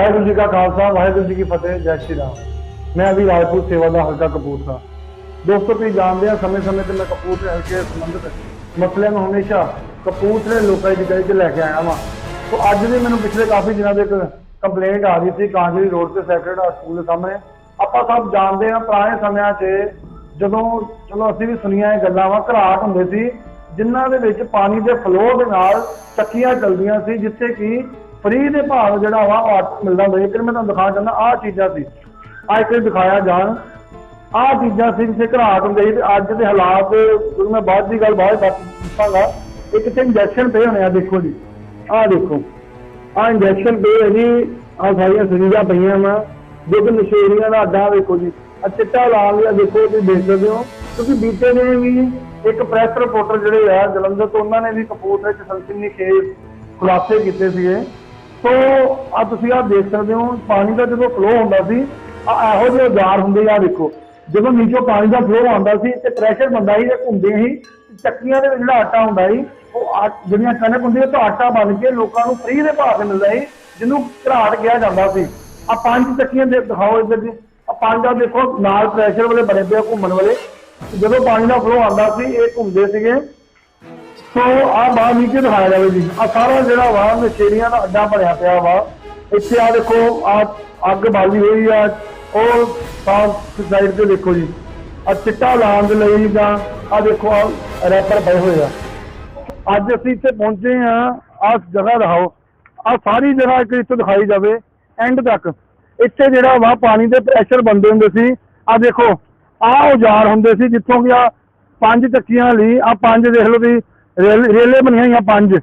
ਵਾਹਿਗੁਰੂ ਜੀ ਕਾ ਖਾਲਸਾ, ਵਾਹਿਗੁਰੂ ਜੀ ਕੀ ਫਤਿਹ, ਜੈ ਸ਼੍ਰੀ ਰਾਮ। ਮੈਂ ਅਭੀ ਰਾਜਪੂਤ ਸੇਵਾ ਦਾ ਹਲਕਾ ਕਪੂਰਥਲਾ। ਦੋਸਤੋ, ਤੁਸੀਂ ਜਾਣਦੇ ਆ, ਸਮੇਂ-ਸਮੇਂ ਤੇ ਮੈਂ ਕਪੂਰਥਲੇ ਹਲਕੇ ਸੰਬੰਧਿਤ ਮਸਲਿਆਂ ਨੂੰ ਹਮੇਸ਼ਾ ਕਪੂਰਥਲੇ ਲੋਕਾਂ ਦੀ ਗੱਲ 'ਚ ਲੈ ਕੇ ਆਇਆ ਵਾਂ। ਸੋ ਅੱਜ ਵੀ ਮੈਨੂੰ ਪਿਛਲੇ ਕਾਫੀ ਦਿਨਾਂ ਦੇ ਇੱਕ ਕੰਪਲੇਂਟ ਆ ਰਹੀ ਸੀ ਕਾਂਜਲੀ ਰੋਡ ਤੇ ਸੈਕਰਡ ਹਾਰਟ ਸਕੂਲ ਦੇ ਸਾਹਮਣੇ। ਆਪਾਂ ਸਭ ਜਾਣਦੇ ਆ, ਪੁਰਾਣੇ ਸਮਿਆਂ 'ਚ ਜਦੋਂ, ਚਲੋ ਅਸੀਂ ਵੀ ਸੁਣੀਆਂ ਇਹ ਗੱਲਾਂ ਵਾ, ਘਰਾਟ ਹੁੰਦੇ ਸੀ, ਜਿਨ੍ਹਾਂ ਦੇ ਵਿੱਚ ਪਾਣੀ ਦੇ ਫਲੋ ਦੇ ਨਾਲ ਚੱਕੀਆਂ ਚੱਲਦੀਆਂ ਸੀ, ਜਿੱਥੇ ਕਿ ਫ੍ਰੀ ਦੇ ਭਾਵ ਜਿਹੜਾ ਵਾ ਉਹ ਮਿਲਦਾ ਹੁੰਦਾ। ਸੀ ਇੱਕ ਮੈਂ ਤੁਹਾਨੂੰ ਦਿਖਾ ਚਾਹੁੰਦਾ, ਆਹ ਚੀਜ਼ਾਂ ਸੀ। ਆਹ ਇੱਕ ਦਿਖਾਇਆ ਜਾਣ। ਆਹ ਚੀਜ਼ਾਂ ਸੀ ਜਿੱਥੇ ਘਰਾਟ ਹੁੰਦੇ ਸੀ ਤੇ ਅੱਜ ਦੇ ਹਾਲਾਤ, ਜਦੋਂ ਮੈਂ ਬਾਅਦ ਦੀ ਗੱਲ ਬਾਅਦ ਵਿੱਚ ਦੱਸਾਂਗਾ ਇੱਕ ਤੇ ਇੰਜੈਕਸ਼ਨ ਪਏ ਹੋਣੇ ਆ, ਦੇਖੋ ਜੀ। ਆਹ ਦੇਖੋ। ਆਹ ਇੰਜੈਕਸ਼ਨ ਪਏ ਹੈ ਜੀ। ਆਹ ਸਾਰੀਆਂ ਸਰੀਰਾਂ ਪਈਆਂ ਵਾ। ਦੁੱਧ ਨਸ਼ੇਰੀਆਂ ਦਾ ਅੱਡਾ ਦੇਖੋ ਜੀ। ਆ ਚਿੱਟਾ ਲਾਲ ਜਿਹਾ ਦੇਖੋ, ਤੁਸੀਂ ਦੇਖ ਸਕਦੇ ਹੋ। ਕਿਉਂਕਿ ਬੀਤੇ ਦਿਨ ਵੀ ਇੱਕ ਪ੍ਰੈਸ ਰਿਪੋਰਟਰ ਜਿਹੜੇ ਆ, ਜਲੰਧਰ ਤੋਂ ਉਹਨਾਂ ਨੇ ਵੀ ਕਪੂਰਥਲੇ ਚ ਸੰਸਿਨੀ ਕੇਸ ਖੁਲਾਸੇ ਕੀਤੇ ਸੀਗੇ। ਸੋ ਆ ਤੁਸੀਂ ਆ ਦੇਖ ਸਕਦੇ ਹੋ, ਪਾਣੀ ਦਾ ਜਦੋਂ ਫਲੋ ਹੁੰਦਾ ਸੀ ਆ ਇਹੋ ਜਿਹੇ ਔਜ਼ਾਰ ਹੁੰਦੇ ਆ ਦੇਖੋ। ਜਦੋਂ ਨੀਚੋਂ ਪਾਣੀ ਦਾ ਫਲੋ ਆਉਂਦਾ ਸੀ ਤੇ ਪ੍ਰੈਸ਼ਰ ਬੰਦਾ ਸੀ ਤੇ ਘੁੰਮਦੇ ਸੀ, ਚੱਕੀਆਂ ਦੇ ਵਿੱਚ ਜਿਹੜਾ ਆਟਾ ਹੁੰਦਾ ਸੀ, ਉਹ ਆ- ਜਿਹੜੀਆਂ ਕਣਕ ਹੁੰਦੀ ਉਹ ਤੋਂ ਆਟਾ ਬਣ ਕੇ ਲੋਕਾਂ ਨੂੰ ਫ੍ਰੀ ਦੇ ਭਾਅ ਤੇ ਮਿਲਦਾ ਸੀ, ਜਿਹਨੂੰ ਘਰਾਟ ਕਿਹਾ ਜਾਂਦਾ ਸੀ। ਆ ਪੰਜ ਚੱਕੀਆਂ ਦੇ ਦਿਖਾਓ ਇੱਧਰ ਜੀ। ਆ ਪੰਜ ਆ ਦੇਖੋ, ਨਾਲ ਪ੍ਰੈਸ਼ਰ ਵਾਲੇ ਬਣੇ ਪਏ ਆ ਘੁੰਮਣ ਵਾਲੇ। ਜਦੋਂ ਪਾਣੀ ਦਾ ਫਲੋ ਆਉਂਦਾ ਸੀ, ਇਹ ਘੁੰਮਦੇ ਸੀਗੇ। ਸੋ ਆ ਬਾਹਰ ਨੀਚੇ ਦਿਖਾਇਆ ਜਾਵੇ ਜੀ। ਆ ਸਾਰਾ ਜਿਹੜਾ ਵਾ, ਨਸ਼ੇੜੀਆਂ ਦਾ ਅੱਡਾ ਬਣਿਆ ਪਿਆ ਵਾ। ਇੱਥੇ ਆ ਦੇਖੋ ਆ ਅੱਗ ਬਾਲੀ ਹੋਈ ਆ। ਉਹ ਸਾਫ਼ ਸਾਈਡ ਤੇ ਦੇਖੋ ਜੀ। ਆ ਚਿੱਟਾ ਲਾਉਣ ਦੇ ਲਈ ਜਾਂ ਆ ਦੇਖੋ ਆ ਰੈਪਰ ਪਏ ਹੋਏ ਆ। ਅੱਜ ਅਸੀਂ ਇੱਥੇ ਪਹੁੰਚੇ ਆ। ਆ ਜਗ੍ਹਾ ਦਿਖਾਓ। ਆ ਸਾਰੀ ਜਗ੍ਹਾ ਇੱਕ ਇੱਥੇ ਦਿਖਾਈ ਜਾਵੇ। ਐਂਡ ਤੱਕ। ਇੱਥੇ ਜਿਹੜਾ ਵਾ, ਪਾਣੀ ਦੇ ਪ੍ਰੈਸ਼ਰ ਬੰਦੇ ਹੁੰਦੇ ਸੀ। ਆ ਦੇਖੋ ਆ ਔਜ਼ਾਰ ਹੁੰਦੇ ਸੀ ਜਿੱਥੋਂ ਕਿ ਆ ਪੰਜ ਚੱਕੀਆਂ ਲਈ ਆ ਪੰਜ ਦੇਖ ਲਓ ਵੀ ਰੇਲ- ਰੇਲੇ ਬਣੀਆਂ ਹੋਈਆਂ ਪੰਜ।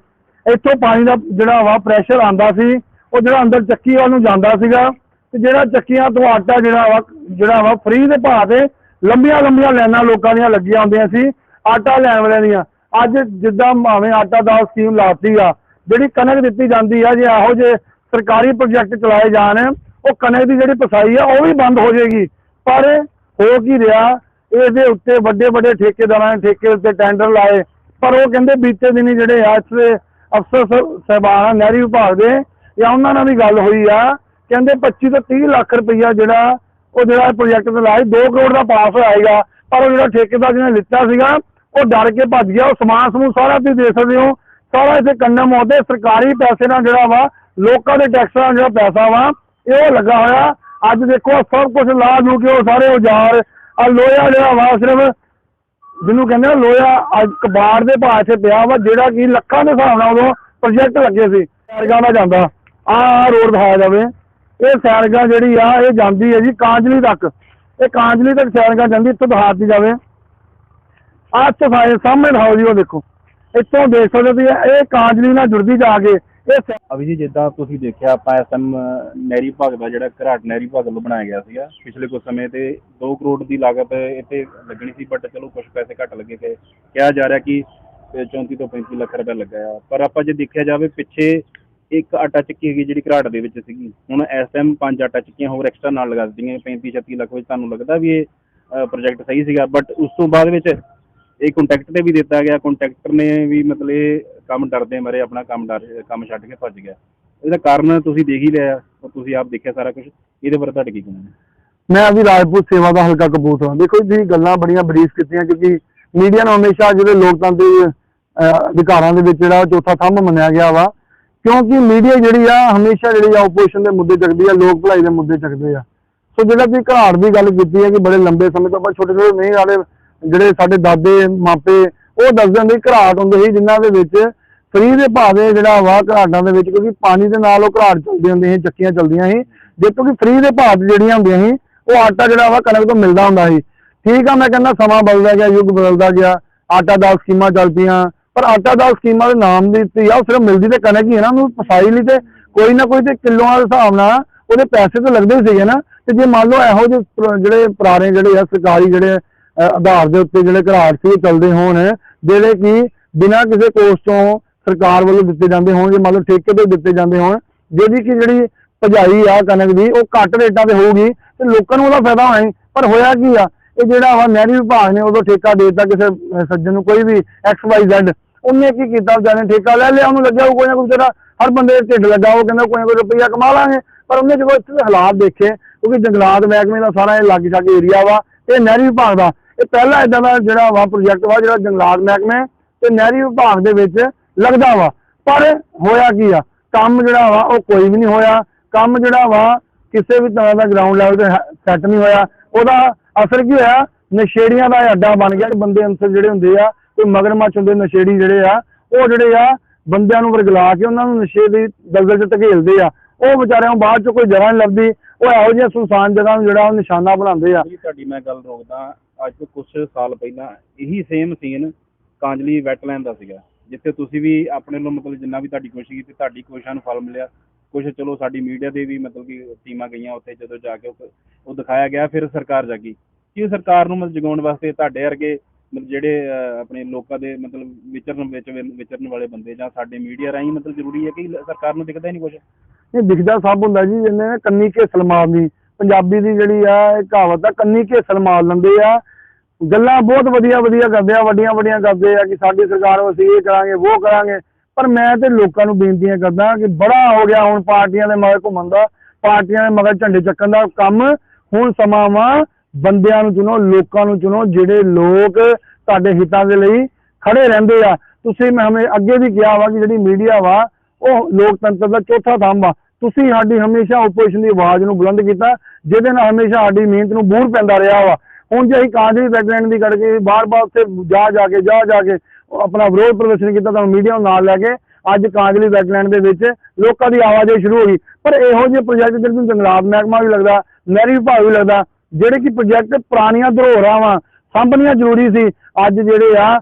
ਇੱਥੋਂ ਪਾਣੀ ਦਾ ਜਿਹੜਾ ਵਾ ਪ੍ਰੈਸ਼ਰ ਆਂਦਾ ਸੀ, ਉਹ ਜਿਹੜਾ ਅੰਦਰ ਚੱਕੀ ਵੱਲ ਨੂੰ ਜਾਂਦਾ ਸੀਗਾ, ਤੇ ਜਿਹੜਾ ਚੱਕੀਆਂ ਤੋਂ ਆਟਾ ਜਿਹੜਾ ਵਾ ਜਿਹੜਾ ਵਾ ਫ੍ਰੀ ਦੇ ਭਾਅ ਤੇ ਲੰਬੀਆਂ ਲੰਬੀਆਂ ਲਾਈਨਾਂ ਲੋਕਾਂ ਦੀਆਂ ਲੱਗੀਆਂ ਹੁੰਦੀਆਂ ਸੀ, ਆਟਾ ਲੈਣ ਵਾਲਿਆਂ ਦੀਆਂ। ਅੱਜ ਜਿੱਦਾਂ ਭਾਵੇਂ ਆਟਾ ਦਾਲ ਸਕੀਮ ਲਾਤੀ ਆ, ਜਿਹੜੀ ਕਣਕ ਦਿੱਤੀ ਜਾਂਦੀ ਆ, ਜੇ ਇਹੋ ਜਿਹੇ ਸਰਕਾਰੀ ਪ੍ਰੋਜੈਕਟ ਚਲਾਏ ਜਾਣ, ਉਹ ਕਣਕ ਦੀ ਜਿਹੜੀ ਪਸਾਈ ਆ, ਉਹ ਵੀ ਬੰਦ ਹੋ ਜਾਏਗੀ। ਪਰ ਹੋ ਕੀ ਰਿਹਾ, ਇਹਦੇ ਉੱਤੇ ਵੱਡੇ ਵੱਡੇ ਠੇਕੇਦਾਰਾਂ ਨੇ ਠੇਕੇ ਉੱਤੇ ਟੈਂਡਰ ਲਾਏ ਪਰ ਉਹ ਕਹਿੰਦੇ ਬੀਤੇ ਦਿਨੀ ਜਿਹੜੇ ਆ ਇੱਥੇ ਅਫਸਰ ਸ- ਸਾਹਿਬਾਨ ਨਹਿਰੀ ਵਿਭਾਗ ਦੇ, ਜਾਂ ਉਹਨਾਂ ਨਾਲ ਵੀ ਗੱਲ ਹੋਈ ਆ, ਕਹਿੰਦੇ 25 ਤੋਂ 30 ਲੱਖ ਰੁਪਈਆ ਜਿਹੜਾ ਉਹ ਜਿਹੜਾ ਪ੍ਰੋਜੈਕਟ ਤੇ ਲਾਇਆ 2 ਕਰੋੜ ਦਾ ਪਾਸ ਹੋਏਗਾ ਪਰ ਉਹ ਜਿਹੜਾ ਠੇਕੇਦਾਰ ਜਿਹਨੇ ਲਿੱਤਾ ਸੀਗਾ, ਉਹ ਡਰ ਕੇ ਭੱਜ ਗਿਆ, ਉਹ ਸਮਾਨ ਸਮੂਹ ਸਾਰਾ ਤੁਸੀਂ ਦੇਖ ਸਕਦੇ ਹੋ, ਸਾਰਾ ਇੱਥੇ ਕੰਨਮ ਆਉਂਦੇ, ਸਰਕਾਰੀ ਪੈਸੇ ਨਾਲ ਜਿਹੜਾ ਵਾ, ਲੋਕਾਂ ਦੇ ਟੈਕਸਾਂ ਨਾਲ ਜਿਹੜਾ ਪੈਸਾ ਵਾ, ਇਹ ਲੱਗਾ ਹੋਇਆ। ਅੱਜ ਦੇਖੋ ਸਭ ਕੁਝ ਲਾ ਲੂ ਕੇ ਉਹ ਸਾਰੇ ਔਜ਼ਾਰ ਆ ਲੋਹਾ ਜਿਹੜਾ ਵਾ, ਸਿਰਫ ਜਿਹਨੂੰ ਕਹਿੰਦੇ ਆ ਲੋਹਾ, ਅੱਜ ਕਬਾੜ ਦੇ ਭਾਅ 'ਚ ਪਿਆ ਵਾ, ਜਿਹੜਾ ਕਿ ਲੱਖਾਂ ਦੇ ਹਿਸਾਬ ਨਾਲ ਉਦੋਂ ਪ੍ਰੋਜੈਕਟ ਲੱਗੇ ਸੀ ਸੈਰਗਾਂ ਦਾ ਜਾਂਦਾ। ਆਹ ਰੋਡ ਦਿਖਾਇਆ ਜਾਵੇ। ਇਹ ਸੈਰਗਾਂ ਜਿਹੜੀ ਆ, ਇਹ ਜਾਂਦੀ ਹੈ ਜੀ ਕਾਂਜਲੀ ਤੱਕ। ਇਹ ਕਾਂਜਲੀ ਤੱਕ ਸੈਰਗਾਂ ਜਾਂਦੀ, ਇੱਥੋਂ ਦਿਖਾਤੀ ਜਾਵੇ। ਆਹ ਸਫ਼ਾਈ ਸਾਹਮਣੇ ਦਿਖਾਓ ਜੀ, ਉਹ ਦੇਖੋ। ਇੱਥੋਂ ਦੇਖ ਸਕਦੇ ਹੋ ਵੀ ਇਹ ਕਾਂਜਲੀ ਨਾਲ ਜੁੜਦੀ ਜਾ ਕੇ ਇਹ ਅਭੀ ਜੀ, ਜਿੱਦਾਂ ਤੁਸੀਂ ਦੇਖਿਆ, ਆਪਾਂ ਐਸਐਮ ਨਹਿਰੀ ਵਿਭਾਗ ਦਾ ਜਿਹੜਾ ਘਰਾਟ ਨਹਿਰੀ ਵਿਭਾਗ ਵੱਲੋਂ ਬਣਾਇਆ ਗਿਆ ਸੀਗਾ, ਪਿਛਲੇ ਕੁਝ ਸਮੇਂ ਤੇ 2 ਕਰੋੜ ਦੀ ਲਾਗਤ ਇੱਥੇ ਲੱਗਣੀ ਸੀ ਬਟ ਚਲੋ ਕੁਝ ਪੈਸੇ ਘੱਟ ਲੱਗੇ ਤੇ ਕਿਹਾ ਜਾ ਰਿਹਾ ਕਿ 34 ਤੋਂ 35 ਲੱਖ ਰੁਪਏ ਲੱਗਾ ਆ। ਪਰ ਆਪਾਂ ਜੇ ਦੇਖਿਆ ਜਾਵੇ, ਪਿੱਛੇ ਇੱਕ ਆਟਾ ਚੱਕੀ ਹੈਗੀ ਜਿਹੜੀ ਘਰਾਟ ਦੇ ਵਿੱਚ ਸੀਗੀ, ਹੁਣ ਇਸ ਟਾਈਮ ਪੰਜ ਆਟਾ ਚੱਕੀਆਂ ਹੋਰ ਐਕਸਟਰਾ ਨਾਲ ਲਗਾ ਦਿੱਤੀਆਂ 35 36 ਲੱਖ ਵਿੱਚ ਤੁਹਾਨੂੰ ਲੱਗਦਾ ਵੀ ਇਹ ਪ੍ਰੋਜੈਕਟ ਸਹੀ ਸੀਗਾ ਬਟ ਉਸ ਤੋਂ ਬਾਅਦ ਵਿੱਚ ਇਹ ਕੰਟੈਕਟ ਤੇ ਵੀ ਦਿੱਤਾ ਗਿਆ ਕੰਟਰੈਕਟਰ ਨੇ ਵੀ ਮਤਲਬ ਇਹ ਕੰਮ ਡਰਦੇ ਮਰੇ, ਆਪਣਾ ਕੰਮ ਡਰ, ਕੰਮ ਛੱਡ ਕੇ ਭੱਜ ਗਿਆ। ਇਹਦਾ ਕਾਰਨ ਤੁਸੀਂ ਦੇਖ ਹੀ ਲਿਆ ਤੁਸੀਂ ਆਪ ਦੇਖਿਆ ਸਾਰਾ ਕੁਝ ਇਹਦੇ ਬਾਰੇ ਤੁਹਾਡੇ ਕੀ ਕਹਿਣਾ ਹੈ? ਮੈਂ ਅਭੀ ਰਾਜਪੂਤ ਸੇਵਾ ਦਾ ਹਲਕਾ ਕਪੂਰਥਲਾ। ਦੇਖੋ ਜੀ, ਗੱਲਾਂ ਬੜੀਆਂ ਬਰੀਫ ਕੀਤੀਆਂ, ਕਿਉਂਕਿ ਮੀਡੀਆ ਨੂੰ ਹਮੇਸ਼ਾ ਜਿਹੜੇ ਲੋਕਤੰਤਰ ਅਧਿਕਾਰਾਂ ਦੇ ਵਿੱਚ ਜਿਹੜਾ ਚੌਥਾ ਥੰਮ ਮੰਨਿਆ ਗਿਆ ਵਾ, ਕਿਉਂਕਿ ਮੀਡੀਆ ਜਿਹੜੀ ਆ, ਹਮੇਸ਼ਾ ਜਿਹੜੀ ਆ ਆਪੋਜੀਸ਼ਨ ਦੇ ਮੁੱਦੇ ਚੱਕਦੀ ਆ, ਲੋਕ ਭਲਾਈ ਦੇ ਮੁੱਦੇ ਚੱਕਦੇ ਆ। ਸੋ ਜਿਹੜਾ ਤੁਸੀਂ ਘਾੜ ਦੀ ਗੱਲ ਕੀਤੀ ਹੈ ਕਿ ਬੜੇ ਲੰਬੇ ਸਮੇਂ ਤੋਂ ਆਪਾਂ ਛੋਟੇ ਛੋਟੇ ਨਹੀਂ ਵਾਲੇ ਜਿਹੜੇ ਸਾਡੇ ਦਾਦੇ, ਮਾਪੇ, ਉਹ ਦੱਸਦੇ ਹੁੰਦੇ ਘਰਾਟ ਹੁੰਦੇ ਸੀ, ਜਿਨ੍ਹਾਂ ਦੇ ਵਿੱਚ ਫਰੀ ਦੇ ਭਾਅ ਜਿਹੜਾ ਵਾ ਘਰਾਟਾਂ ਦੇ ਵਿੱਚ, ਕਿਉਂਕਿ ਪਾਣੀ ਦੇ ਨਾਲ ਉਹ ਘਰਾਟ ਚੱਲਦੇ ਹੁੰਦੇ ਸੀ, ਚੱਕੀਆਂ ਚੱਲਦੀਆਂ ਸੀ। ਜੇ ਕਿਉਂਕਿ ਫਰੀ ਦੇ ਭਾਅ ਜਿਹੜੀਆਂ ਹੁੰਦੀਆਂ ਸੀ, ਉਹ ਆਟਾ ਜਿਹੜਾ ਵਾ ਕਣਕ ਤੋਂ ਮਿਲਦਾ ਹੁੰਦਾ ਸੀ। ਠੀਕ ਆ, ਮੈਂ ਕਹਿੰਦਾ ਸਮਾਂ ਬਦਲਦਾ ਗਿਆ, ਯੁੱਗ ਬਦਲਦਾ ਗਿਆ, ਆਟਾ ਦਾਲ ਸਕੀਮਾਂ ਚੱਲ ਪਈਆਂ। ਪਰ ਆਟਾ ਦਾਲ ਸਕੀਮਾਂ ਦੇ ਨਾਮ ਦੀ ਦਿੱਤੀ ਆ ਸਿਰਫ ਮਿਲਦੀ ਤੇ ਕਣਕ ਹੀ ਹੈ ਨਾ, ਉਹਨੂੰ ਫਸਾਈ ਲਈ ਤੇ ਕੋਈ ਨਾ ਕੋਈ ਤੇ ਕਿਲੋਆਂ ਦੇ ਹਿਸਾਬ ਨਾਲ ਉਹਦੇ ਪੈਸੇ ਤਾਂ ਲੱਗਦੇ ਸੀਗੇ ਨਾ। ਤੇ ਜੇ ਮੰਨ ਲਓ ਇਹੋ ਜਿਹੇ ਜਿਹੜੇ ਪੁਰਾਣੇ ਜਿਹੜੇ ਆ, ਸਰਕਾਰੀ ਜਿਹੜੇ ਆਧਾਰ ਦੇ ਉੱਤੇ ਜਿਹੜੇ ਘਰਾਟ ਸੀ, ਉਹ ਚੱਲਦੇ ਹੋਣ, ਜਿਹੜੇ ਕਿ ਬਿਨਾਂ ਕਿਸੇ ਕੋਸਟ ਤੋਂ ਸਰਕਾਰ ਵੱਲੋਂ ਦਿੱਤੇ ਜਾਂਦੇ ਹੋਣ ਜੇ ਮੰਨ ਲਓ ਠੇਕੇ ਤੇ ਦਿੱਤੇ ਜਾਂਦੇ ਹੋਣ ਜਿਹਦੀ ਕਿ ਜਿਹੜੀ ਭਜਾਈ ਆ ਕਣਕ ਦੀ, ਉਹ ਘੱਟ ਰੇਟਾਂ ਤੇ ਹੋਊਗੀ ਤੇ ਲੋਕਾਂ ਨੂੰ ਉਹਦਾ ਫਾਇਦਾ ਹੋਣਾ ਹੀ। ਪਰ ਹੋਇਆ ਕੀ ਆ? ਇਹ ਜਿਹੜਾ ਵਾ ਨਹਿਰੀ ਵਿਭਾਗ ਨੇ ਉਦੋਂ ਠੇਕਾ ਦੇ ਦਿੱਤਾ ਕਿਸੇ ਸੱਜਣ ਨੂੰ ਕੋਈ ਵੀ ਐਕਸ ਵਾਈ ਜ਼ੈਡ ਉਹਨੇ ਕੀ ਕੀਤਾ? ਵਿਚਾਰੇ ਠੇਕਾ ਲੈ ਲਿਆ, ਉਹਨੂੰ ਲੱਗਿਆ ਉਹ ਕੋਈ ਨਾ ਕੋਈ ਜਿਹੜਾ ਹਰ ਬੰਦੇ ਦੇ ਢਿੱਡ ਲੱਗਾ ਉਹ ਕਹਿੰਦਾ ਕੋਈ ਨਾ ਕੋਈ ਰੁਪਈਆ ਕਮਾ ਲਾਂਗੇ। ਪਰ ਉਹਨੇ ਜਦੋਂ ਇੱਥੇ ਦੇ ਹਾਲਾਤ ਦੇਖੇ, ਕਿਉਂਕਿ ਜੰਗਲਾਤ ਮਹਿਕਮੇ ਦਾ ਸਾਰਾ ਇਹ ਲਾਗੇ ਛਾਗੇ ਏਰੀਆ ਵਾ, ਇਹ ਨਹਿਰੀ ਵਿਭਾਗ ਦਾ। ਇਹ ਪਹਿਲਾ ਇਦਾਂ ਦਾ ਜਿਹੜਾ ਵਾ ਪ੍ਰੋਜੈਕਟ ਵਾ, ਜਿਹੜਾ ਜੰਗਲਾਤ ਮਹਿਕਮੇ ਤੇ ਨਹਿਰੀ ਵਿਭਾਗ ਦੇ ਵਿੱਚ ਲੱਗਦਾ ਵਾ। ਪਰ ਹੋਇਆ ਕੀ ਆ? ਕੰਮ ਜਿਹੜਾ ਵਾ, ਉਹ ਕੋਈ ਵੀ ਨਹੀਂ ਹੋਇਆ। ਕੰਮ ਜਿਹੜਾ ਵਾ, ਕਿਸੇ ਵੀ ਤਰ੍ਹਾਂ ਦਾ ਗਰਾਊਂਡ ਲੈਵਲ ਤੇ ਸੈੱਟ ਨਹੀਂ ਹੋਇਆ। ਉਹਦਾ ਅਸਰ ਕੀ ਹੋਇਆ? ਨਸ਼ੇੜੀਆਂ ਦਾ ਅੱਡਾ ਬਣ ਗਿਆ। ਕਿ ਬੰਦੇ ਅੰਸਰ ਜਿਹੜੇ ਹੁੰਦੇ ਆ, ਕੋਈ ਮਗਰਮੱਛ ਹੁੰਦੇ, ਨਸ਼ੇੜੀ ਜਿਹੜੇ ਆ, ਉਹ ਜਿਹੜੇ ਆ, ਬੰਦਿਆਂ ਨੂੰ ਵਰਗਲਾ ਕੇ ਉਹਨਾਂ ਨੂੰ ਨਸ਼ੇ ਦੀ ਦਲਦਲ 'ਚ ਧਕੇਲਦੇ ਆ। ਉਹ ਵਿਚਾਰਿਆਂ ਨੂੰ ਬਾਅਦ 'ਚ ਕੋਈ ਜਗ੍ਹਾ ਨਹੀਂ ਲੱਭਦੀ। ਉਹ ਇਹੋ ਜਿਹੀਆਂ ਸੁਨਸਾਨ ਜਗ੍ਹਾ ਨੂੰ ਜਿਹੜਾ ਉਹ ਨਿਸ਼ਾਨਾ ਬਣਾਉਂਦੇ ਆ। ਤੁਹਾਡੀ ਮੈਂ ਗੱਲ ਰੋਕਦਾ। ਅੱਜ ਤੋਂ ਕੁਝ ਸਾਲ ਪਹਿਲਾਂ ਇਹੀ ਸੇਮ ਸੀਨ ਕਾਂਜਲੀ ਵੈਟਲੈਂਡ ਦਾ ਸੀਗਾ। ਜਿੱਥੇ ਤੁਸੀਂ ਵੀ ਆਪਣੇ ਵੱਲੋਂ ਮਤਲਬ ਜਿੰਨਾ ਵੀ ਤੁਹਾਡੀ ਕੋਸ਼ਿਸ਼ ਕੀਤੀ ਤੁਹਾਡੀ ਕੋਸ਼ਿਸ਼ਾਂ ਨੂੰ ਫਲ ਮਿਲਿਆ। ਕੁਝ ਚਲੋ ਸਾਡੀ ਮੀਡੀਆ ਦੇ ਵੀ ਮਤਲਬ ਕਿ ਟੀਮਾਂ ਗਈਆਂ ਉੱਥੇ ਜਦੋਂ ਜਾ ਕੇ ਉਹ- ਉਹ ਦਿਖਾਇਆ ਗਿਆ ਫਿਰ ਸਰਕਾਰ ਜਾਗੀ। ਕੀ ਸਰਕਾਰ ਨੂੰ ਮਤਲਬ ਜਗਾਉਣ ਵਾਸਤੇ ਤੁਹਾਡੇ ਵਰਗੇ ਮਤਲਬ ਜਿਹੜੇ ਅਹ, ਆਪਣੇ ਲੋਕਾਂ ਦੇ ਮਤਲਬ ਵਿਚਰਨ ਵਿੱਚ ਵਿਚਰਨ ਵਾਲੇ ਬੰਦੇ ਜਾਂ ਸਾਡੇ ਮੀਡੀਆ ਰਾਹੀਂ ਮਤਲਬ ਜ਼ਰੂਰੀ ਹੈ ਕਿ ਸਰਕਾਰ ਨੂੰ ਦਿਖਦਾ ਹੀ ਨਹੀਂ ਕੁਝ ਇਹ ਦਿਖਦਾ ਸਭ ਹੁੰਦਾ ਜੀ ਜਿੰਨੇ ਨੇ ਕੰਨੀ ਕੇ ਸਲਮਾਨ ਦੀ। ਪੰਜਾਬੀ ਦੀ ਜਿਹੜੀ ਆ ਇਹ ਕਹਾਵਤ ਆ ਕੰਨੀ ਕੇ ਸਲਮਾਨ ਲੰਦੇ ਆ। ਗੱਲਾਂ ਬਹੁਤ ਵਧੀਆ ਵਧੀਆ ਕਰਦੇ ਆ, ਵੱਡੀਆਂ ਵੱਡੀਆਂ ਕਰਦੇ ਆ ਕਿ ਸਾਡੀ ਸਰਕਾਰ ਨੂੰ ਅਸੀਂ ਇਹ ਕਰਾਂਗੇ, ਉਹ ਕਰਾਂਗੇ। ਪਰ ਮੈਂ ਤੇ ਲੋਕਾਂ ਨੂੰ ਬੇਨਤੀਆਂ ਕਰਦਾ ਕਿ ਬੜਾ ਹੋ ਗਿਆ ਹੁਣ ਪਾਰਟੀਆਂ ਦੇ ਮਗਰ ਘੁੰਮਣ ਦਾ, ਪਾਰਟੀਆਂ ਦੇ ਮਗਰ ਝੰਡੇ ਚੱਕਣ ਦਾ ਕੰਮ। ਹੁਣ ਸਮਾਂ ਵਾ, ਬੰਦਿਆਂ ਨੂੰ ਚੁਣੋ, ਲੋਕਾਂ ਨੂੰ ਚੁਣੋ, ਜਿਹੜੇ ਲੋਕ ਤੁਹਾਡੇ ਹਿੱਤਾਂ ਦੇ ਲਈ ਖੜੇ ਰਹਿੰਦੇ ਆ। ਤੁਸੀਂ ਮੈਂ ਹਮੇ, ਅੱਗੇ ਵੀ ਕਿਹਾ ਵਾ ਕਿ ਜਿਹੜੀ ਮੀਡੀਆ ਵਾ, ਉਹ ਲੋਕਤੰਤਰ ਦਾ ਚੌਥਾ ਥੰਮ ਆ। ਤੁਸੀਂ ਸਾਡੀ ਹਮੇਸ਼ਾ ਆਪੋਜੀਸ਼ਨ ਦੀ ਆਵਾਜ਼ ਨੂੰ ਬੁਲੰਦ ਕੀਤਾ, ਜਿਹਦੇ ਨਾਲ ਹਮੇਸ਼ਾ ਸਾਡੀ ਮਿਹਨਤ ਨੂੰ ਬੂਰ ਪੈਂਦਾ ਰਿਹਾ ਵਾ। ਹੁਣ ਜੇ ਅਸੀਂ ਕਾਂਗਰਸ ਬੈਕਗ੍ਰਾਉਂਡ ਦੀ ਕਰਕੇ ਬਾਰ-ਬਾਰ ਉੱਥੇ ਜਾ ਜਾ ਕੇ, ਜਾ ਜਾ ਕੇ ਆਪਣਾ ਵਿਰੋਧ ਪ੍ਰਦਰਸ਼ਨ ਕੀਤਾ, ਤੁਹਾਨੂੰ ਮੀਡੀਆ ਨੂੰ ਨਾਲ ਲੈ ਕੇ ਅੱਜ ਕਾਂਗਲੀ ਬੈਕਗ੍ਰਾਉਂਡ ਦੇ ਵਿੱਚ ਲੋਕਾਂ ਦੀ ਆਵਾਜਾਈ ਸ਼ੁਰੂ ਹੋ ਗਈ। ਪਰ ਇਹੋ ਜਿਹੇ ਪ੍ਰੋਜੈਕਟ ਜਿਹੜੇ ਜੰਗਲਾਤ ਮਹਿਕਮਾ ਵੀ ਲੱਗਦਾ, ਨਹਿਰੀ ਵਿਭਾਗ ਵੀ ਲੱਗਦਾ, ਜਿਹੜੇ ਕਿ ਪ੍ਰੋਜੈਕਟ ਪੁਰਾਣੀਆਂ ਧਰੋਹਰਾਂ ਵਾ, ਸਾਂਭਣੀਆਂ ਜ਼ਰੂਰੀ ਸੀ, ਅੱਜ ਜਿਹੜੇ ਆ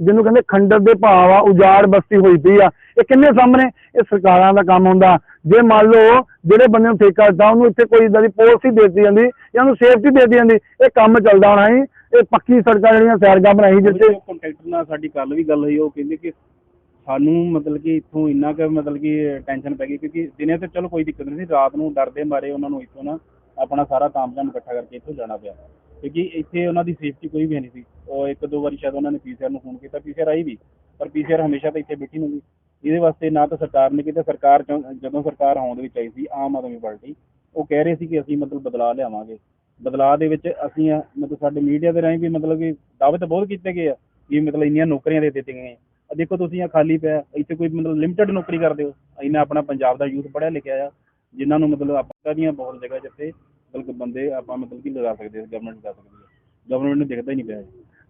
ਜਿਹਨੂੰ ਕਹਿੰਦੇ ਖੰਡਰ ਦੇ ਭਾਵ ਆ, ਉਜਾੜ ਬਸਤੀ ਹੋਈ ਪਈ ਆ। ਇਹ ਕਿੰਨੇ ਸਾਹਮਣੇ? ਇਹ ਸਰਕਾਰਾਂ ਦਾ ਕੰਮ ਹੁੰਦਾ। ਜੇ ਮੰਨ ਲਓ ਜਿਹੜੇ ਬੰਦੇ ਨੂੰ ਠੇਕਾ ਦਿੱਤਾ, ਉਹਨੂੰ ਇੱਥੇ ਕੋਈ ਇਦਾਂ ਦੀ ਪਾਲਿਸੀ ਦਿੱਤੀ ਜਾਂਦੀ ਜਾਂ ਉਹਨੂੰ ਸੇਫਟੀ ਦਿੱਤੀ ਜਾਂਦੀ, ਇਹ ਕੰਮ ਚੱਲਦਾ ਹੋਣਾ ਸੀ। ਇਹ ਪੱਕੀ ਸੜਕਾਂ ਜਿਹੜੀਆਂ ਸੈਰਗਾ ਬਣਾਈ ਜਿੱਥੇ ਕੰਟੈਕਟਰ ਨਾਲ ਸਾਡੀ ਕੱਲ ਵੀ ਗੱਲ ਹੋਈ, ਉਹ ਕਹਿੰਦੇ ਕਿ ਸਾਨੂੰ ਮਤਲਬ ਕਿ ਇੱਥੋਂ ਇੰਨਾ ਕੁ ਮਤਲਬ ਕਿ ਟੈਨਸ਼ਨ ਪੈ ਗਈ ਕਿਉਂਕਿ ਦਿਨੇ ਤੇ ਚਲੋ ਕੋਈ ਦਿੱਕਤ ਨਹੀਂ ਸੀ, ਰਾਤ ਨੂੰ ਡਰਦੇ ਮਾਰੇ ਉਹਨਾਂ ਨੂੰ ਇੱਥੋਂ ਨਾ, ਆਪਣਾ ਸਾਰਾ ਕੰਮ ਤਾਮਝਾਮ ਇਕੱਠਾ ਕਰਕੇ ਇੱਥੋਂ ਜਾਣਾ ਪਿਆ। ਕਿਉਂਕਿ ਇੱਥੇ ਉਹਨਾਂ ਦੀ ਸੇਫਟੀ ਕੋਈ ਵੀ ਨਹੀਂ ਸੀ। ਉਹ ਇੱਕ ਦੋ ਵਾਰੀ ਸ਼ਾਇਦ ਉਹਨਾਂ ਨੇ ਪੀਸੀਆਰ ਨੂੰ ਫੋਨ ਕੀਤਾ ਪੀਸੀਆਰ ਆਈ ਵੀ, ਪਰ ਪੀਸੀਆਰ ਹਮੇਸ਼ਾ ਤਾਂ ਇੱਥੇ ਬੈਠੀ ਨਹੀਂ ਹੁੰਦੀ। ਇਹਦੇ ਵਾਸਤੇ ਨਾ ਤਾਂ ਸਰਕਾਰ ਨੇ ਕੀਤਾ, ਸਰਕਾਰ ਜਦੋਂ ਸਰਕਾਰ ਆਉਣ ਦੇ ਵਿੱਚ ਆਈ ਸੀ, ਆਮ ਆਦਮੀ ਪਾਰਟੀ, ਉਹ ਕਹਿ ਰਹੇ ਸੀ ਕਿ ਅਸੀਂ ਮਤਲਬ ਬਦਲਾਅ ਲਿਆਵਾਂਗੇ। ਬਦਲਾਅ ਦੇ ਵਿੱਚ ਅਸੀਂ ਮਤਲਬ ਸਾਡੇ ਮੀਡੀਆ ਦੇ ਰਾਹੀਂ ਵੀ ਮਤਲਬ ਕਿ ਦਾਅਵੇ ਤਾਂ ਬਹੁਤ ਕੀਤੇ ਗਏ ਆ ਕਿ ਮਤਲਬ ਇੰਨੀਆਂ ਨੌਕਰੀਆਂ ਦੇ ਦਿੱਤੀਆਂ ਗਈਆਂ। ਆ ਦੇਖੋ ਤੁਸੀਂ ਆ ਖਾਲੀ ਪਿਆ, ਇੱਥੇ ਕੋਈ ਮਤਲਬ ਲਿਮਟਿਡ ਨੌਕਰੀ ਕਰਦੇ ਹੋ। ਇੰਨਾ ਆਪਣਾ ਪੰਜਾਬ ਦਾ ਯੂਥ ਪੜਿਆ ਲਿਖਿਆ ਆ, ਜਿਨ੍ਹਾਂ ਨੂੰ ਮਤਲਬ ਆਪਾਂ ਦੀਆਂ ਬਹੁਤ ਜਗ੍ਹਾ ਜਿੱਥੇ ਮਤਲਬ ਬੰਦੇ ਆਪਾਂ ਮਤਲਬ ਕਿ ਲਗਾ ਸਕਦੇ ਗਵਰਨਮੈਂਟ ਲਗਾ ਸਕਦੀ ਹੈ ਗਵਰਨਮੈਂਟ ਨੂੰ ਦਿਖਦਾ ਹੀ ਨਹੀਂ ਪਿਆ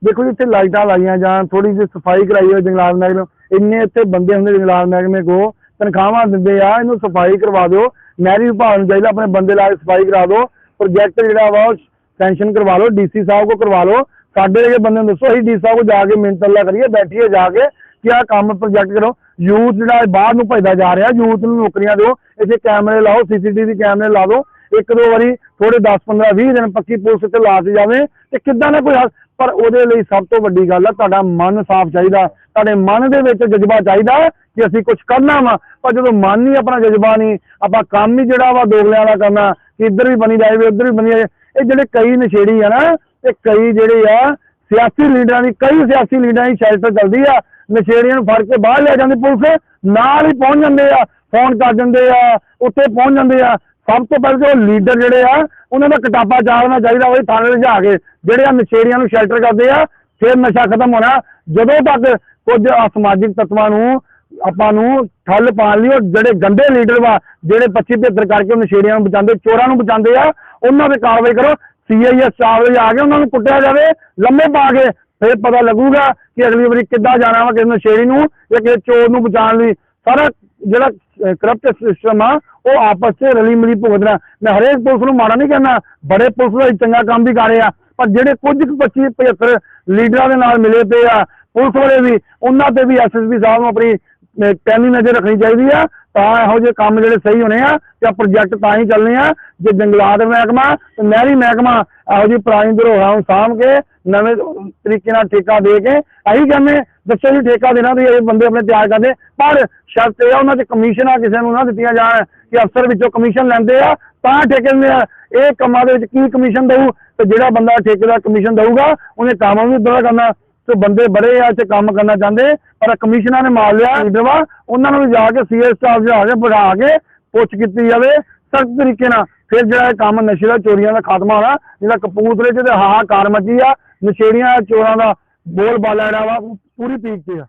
ਦੇਖੋ ਜੀ, ਇੱਥੇ ਲਾਈਟਾਂ ਲਾਈਆਂ ਜਾਣ ਥੋੜੀ ਜਿਹੀ ਸਫ਼ਾਈ ਕਰਾਈ ਹੋਈ ਜੰਗਲਾਤ ਮਹਿਕਮੇ ਇੰਨੇ ਇੱਥੇ ਬੰਦੇ ਹੁੰਦੇ ਜੰਗਲਾਤ ਮਹਿਕਮੇ ਕੋ ਤਨਖਾਹਾਂ ਦਿੰਦੇ ਆ, ਇਹਨੂੰ ਸਫ਼ਾਈ ਕਰਵਾ ਦਿਓ। ਨਹਿਰੀ ਵਿਭਾਗ ਨੂੰ ਚਾਹੀਦਾ ਆਪਣੇ ਬੰਦੇ ਲਾ ਕੇ ਸਫ਼ਾਈ ਕਰਾ ਦਿਓ। ਪ੍ਰੋਜੈਕਟ ਜਿਹੜਾ ਵਾ, ਉਹ ਸੈਂਕਸ਼ਨ ਕਰਵਾ ਲਓ ਡੀਸੀ ਸਾਹਿਬ ਕੋ ਕਰਵਾ ਲਓ ਸਾਡੇ ਜਿਹੜੇ ਬੰਦੇ ਨੂੰ ਦੱਸੋ, ਅਸੀਂ ਡੀਸੀ ਸਾਹਿਬ ਕੋ ਜਾ ਕੇ ਮਿੰਟ ਅੱਲਾ ਕਰੀਏ, ਬੈਠੀਏ ਜਾ ਕੇ ਕਿ ਆਹ ਕੰਮ ਪ੍ਰੋਜੈਕਟ ਕਰੋ। ਯੂਥ ਜਿਹੜਾ ਬਾਹਰ ਨੂੰ ਭੱਜਦਾ ਜਾ ਰਿਹਾ ਯੂਥ ਨੂੰ ਨੌਕਰੀਆਂ ਦਿਓ। ਇੱਥੇ ਕੈਮਰੇ ਲਾਓ ਸੀਸੀਟੀਵੀ ਕੈਮਰੇ ਲਾ ਦਿਓ। ਇੱਕ ਦੋ ਵਾਰੀ ਥੋੜੇ 10 15 20 ਦਿਨ ਪੱਕੀ ਪੁਲਿਸ ਤੇ ਲਾ ਦਿੱਤੀ ਜਾਵੇ ਤੇ ਕਿੱਦਾਂ ਨਾ ਕੋਈ ਹੱਲ- ਪਰ ਉਹਦੇ ਲਈ ਸਭ ਤੋਂ ਵੱਡੀ ਗੱਲ ਆ, ਤੁਹਾਡਾ ਮਨ ਸਾਫ਼ ਚਾਹੀਦਾ, ਤੁਹਾਡੇ ਮਨ ਦੇ ਵਿੱਚ ਜਜ਼ਬਾ ਚਾਹੀਦਾ ਕਿ ਅਸੀਂ ਕੁਝ ਕਰਨਾ ਵਾ। ਪਰ ਜਦੋਂ ਮਨ ਨਹੀਂ ਆਪਣਾ ਜਜ਼ਬਾ ਨਹੀਂ, ਆਪਾਂ ਕੰਮ ਹੀ ਜਿਹੜਾ ਵਾ ਦੋਗਲਿਆਂ ਵਾਲਾ ਕਰਨਾ, ਕਿ ਇੱਧਰ ਵੀ ਬਣੀ ਜਾਵੇ ਉੱਧਰ ਵੀ ਬਣੀ ਜਾਵੇ ਇਹ ਜਿਹੜੇ ਕਈ ਨਸ਼ੇੜੀ ਆ ਨਾ, ਇਹ ਕਈ ਜਿਹੜੇ ਆ ਸਿਆਸੀ ਲੀਡਰਾਂ ਦੀ, ਕਈ ਸਿਆਸੀ ਲੀਡਰਾਂ ਦੀ ਸ਼ੈਲਟਰ ਚੱਲਦੀ ਆ। ਨਸ਼ੇੜੀਆਂ ਨੂੰ ਫੜ ਕੇ ਬਾਹਰ ਲੈ ਜਾਂਦੀ ਪੁਲਿਸ, ਨਾਲ ਹੀ ਪਹੁੰਚ ਜਾਂਦੇ ਆ, ਫੋਨ ਕਰ ਦਿੰਦੇ ਆ, ਉੱਥੇ ਪਹੁੰਚ ਜਾਂਦੇ ਆ। ਸਭ ਤੋਂ ਪਹਿਲਾਂ ਤਾਂ ਉਹ ਲੀਡਰ ਜਿਹੜੇ ਆ, ਉਹਨਾਂ ਦਾ ਕਟਾਪਾ ਚਾੜਨਾ ਚਾਹੀਦਾ ਉਹ ਥਾਣੇ ਲਿਜਾ ਕੇ। ਜਿਹੜੇ ਆ ਨਸ਼ੇੜੀਆਂ ਨੂੰ ਸ਼ੈਲਟਰ ਕਰਦੇ ਆ, ਫਿਰ ਨਸ਼ਾ ਖਤਮ ਹੋਣਾ। ਜਦੋਂ ਤੱਕ ਕੁਝ ਅਸਮਾਜਿਕ ਤੱਤਵਾਂ ਨੂੰ ਆਪਾਂ ਨੂੰ ਠੱਲ ਪਾਉਣ ਲਈ ਉਹ ਜਿਹੜੇ ਗੰਦੇ ਲੀਡਰ ਵਾ, ਜਿਹੜੇ 25 75 ਕਰਕੇ ਉਹ ਨਸ਼ੇੜੀਆਂ ਨੂੰ ਬਚਾਉਂਦੇ, ਚੋਰਾਂ ਨੂੰ ਬਚਾਉਂਦੇ ਆ, ਉਹਨਾਂ ਤੇ ਕਾਰਵਾਈ ਕਰੋ। ਸੀਆਈਐਸ ਚਾਰ ਵਜੇ ਆ ਕੇ ਉਹਨਾਂ ਨੂੰ ਕੁੱਟਿਆ ਜਾਵੇ, ਲੰਮੇ ਪਾ ਕੇ ਫਿਰ ਪਤਾ ਲੱਗੂਗਾ ਕਿ ਅਗਲੀ ਵਾਰੀ ਕਿੱਦਾਂ ਜਾਣਾ ਵਾ ਕਿਸੇ ਨਸ਼ੇੜੀ ਨੂੰ, ਜਾਂ ਕਿਸੇ ਚੋਰ ਨੂੰ ਬਚਾਉਣ ਲਈ। ਸਾਰਾ ਜਿਹੜਾ ਕਰਪਟ ਸਿਸਟਮ ਆ, ਉਹ ਆਪਸ 'ਚ ਰਲੀ ਮਿਲੀ ਭੁਗਤਣਾ ਮੈਂ ਹਰੇਕ ਪੁਲਿਸ ਨੂੰ ਮਾੜਾ ਨਹੀਂ ਕਹਿੰਦਾ ਬੜੇ ਪੁਲਿਸ ਵਾਲੇ ਚੰਗਾ ਕੰਮ ਵੀ ਕਰ ਰਹੇ ਆ, ਪਰ ਜਿਹੜੇ ਕੁਝ ਕੁ 25 75 ਲੀਡਰਾਂ ਦੇ ਨਾਲ ਮਿਲੇ ਪਏ ਆ, ਪੁਲਿਸ ਵਾਲੇ ਵੀ, ਉਹਨਾਂ ਤੇ ਵੀ ਐਸਐਸਪੀ ਸਾਹਿਬ ਨੂੰ ਆਪਣੀ ਅਹ, ਨਜ਼ਰ ਰੱਖਣੀ ਚਾਹੀਦੀ ਆ ਤਾਂ ਇਹੋ ਜਿਹੇ ਕੰਮ ਜਿਹੜੇ ਸਹੀ ਹੋਣੇ ਆ ਜਾਂ ਪ੍ਰੋਜੈਕਟ ਤਾਂ ਹੀ ਚੱਲਣੇ ਆ ਜੇ ਜੰਗਲਾਤ ਮਹਿਕਮਾ ਤੇ ਨਹਿਰੀ ਮਹਿਕਮਾ ਇਹੋ ਜਿਹੀ ਪੁਰਾਣੀ ਧਰੋਹਾਂ ਨੂੰ ਸਾਂਭ ਕੇ ਨਵੇਂ ਤਰੀਕੇ ਨਾਲ ਠੇਕਾ ਦੇ ਕੇ ਅਸੀਂ ਕਹਿੰਦੇ ਦੱਸੋ ਜੀ ਠੇਕਾ ਦੇਣਾ ਤੇ ਇਹ ਬੰਦੇ ਆਪਣੇ ਤਿਆਰ ਕਰਦੇ ਪਰ ਸ਼ਰਤ ਇਹ ਆ ਉਹਨਾਂ 'ਚ ਕਮਿਸ਼ਨਾਂ ਕਿਸੇ ਨੂੰ ਨਾ ਦਿੱਤੀਆਂ ਜਾਣ ਕਿ ਅਫਸਰ ਵਿੱਚੋਂ ਕਮਿਸ਼ਨ ਲੈਂਦੇ ਆ ਤਾਂ ਠੇਕੇ ਦਿੰਦੇ ਆ। ਇਹ ਕੰਮਾਂ ਦੇ ਵਿੱਚ ਕੀ ਕਮਿਸ਼ਨ ਦਊ? ਤੇ ਜਿਹੜਾ ਬੰਦਾ ਠੇਕੇ ਦਾ ਕਮਿਸ਼ਨ ਦਊਗਾ ਉਹਨੇ ਕੰਮ ਵੀ ਉਦਾਂ ਦਾ ਕਰਨਾ। ਤੇ ਬੰਦੇ ਬੜੇ ਆ ਇੱਥੇ ਕੰਮ ਕਰਨਾ ਚਾਹੁੰਦੇ, ਪਰ ਕਮਿਸ਼ਨਾਂ ਨੇ ਮਾਰ ਲਿਆ ਲੀਡਰ ਉਹਨਾਂ ਨੂੰ ਵੀ ਜਾ ਕੇ ਸੀਐਸ ਸਟਾਫ ਜਾ ਕੇ ਬਿਠਾ ਕੇ ਪੁੱਛ ਕੀਤੀ ਜਾਵੇ, ਸਖਤ ਤਰੀਕੇ ਨਾਲ। ਫਿਰ ਜਿਹੜਾ ਕੰਮ ਨਸ਼ੇ ਦਾ, ਚੋਰੀਆਂ ਦਾ ਖਾਤਮਾ ਹੋਣਾ, ਜਿਹੜਾ ਕਪੂਰਥਲੇ ਚ ਤੇ ਹਾਹਾਕਾਰ ਮੱਚੀ ਆ, ਨਸ਼ੇੜੀਆਂ ਚੋਰਾਂ ਦਾ ਬੋਲ ਬਾਲਾ ਜਿਹੜਾ ਵਾ, ਪੂਰੀ ਪੀਕ ਤੇ ਆ।